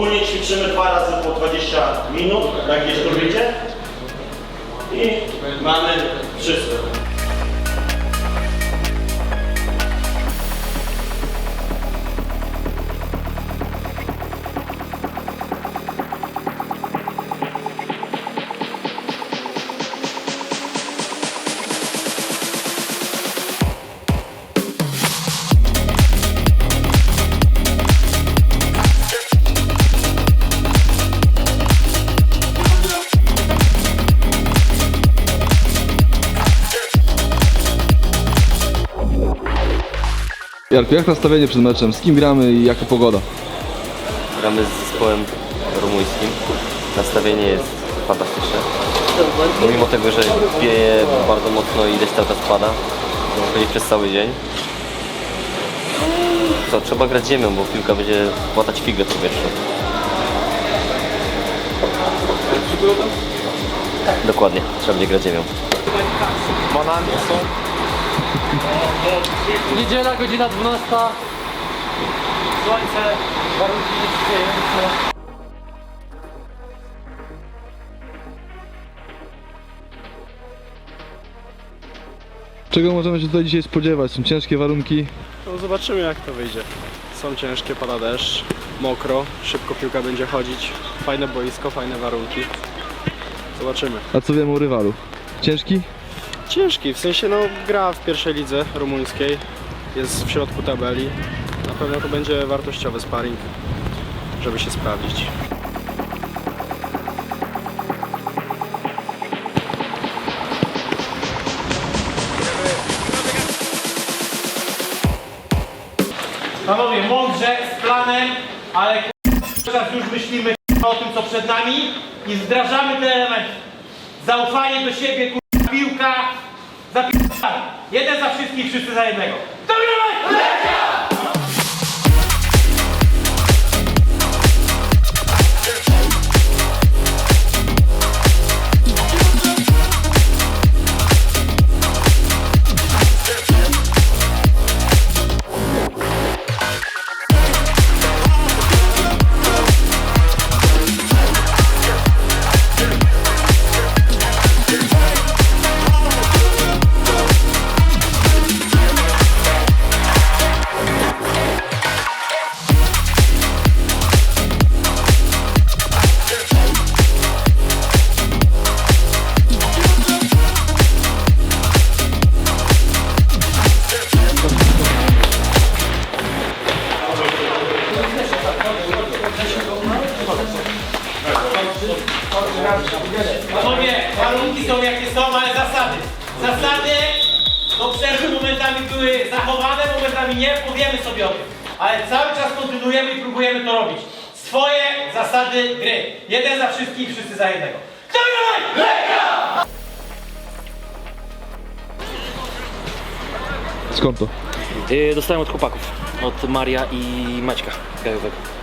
Ogólnie ćwiczymy dwa razy po 20 minut, jak gdzieś to wyjdzie. I mamy wszystko. Jarku, jak nastawienie przed meczem? Z kim gramy i jaka pogoda? Gramy z zespołem rumuńskim. Nastawienie jest fantastyczne. Pomimo tego, że wieje bardzo mocno i deszcz cały czas pada, można powiedzieć przez cały dzień. Co, trzeba grać ziemią, bo piłka będzie łatać figę w powietrzu. Dokładnie, trzeba będzie grać ziemią. Niedziela, godzina 12. Słońce, warunki sprzyjające. Czego możemy się tutaj dzisiaj spodziewać? Są ciężkie warunki. No zobaczymy jak to wyjdzie. Są ciężkie, pada deszcz, mokro, szybko piłka będzie chodzić. Fajne boisko, fajne warunki. Zobaczymy. A co wiemy o rywalu? Ciężki? Ciężki, w sensie no gra w pierwszej lidze rumuńskiej, jest w środku tabeli. Na pewno to będzie wartościowy sparring, żeby się sprawdzić. Panowie, mądrze, z planem, ale teraz już myślimy o tym, co przed nami i wdrażamy te elementy. Zaufanie do siebie, k***a, piłka, zapisane. Jeden za wszystkich, wszyscy za jednego. Dogrywaj! Panowie, warunki są jakie są, ale zasady. Zasady do przerwy momentami były zachowane, momentami nie, powiemy sobie o tym. Ale cały czas kontynuujemy i próbujemy to robić. Swoje zasady gry. Jeden za wszystkich, wszyscy za jednego. Skąd to? Yy, dostałem od chłopaków, od Maria i Maćka Gajowego.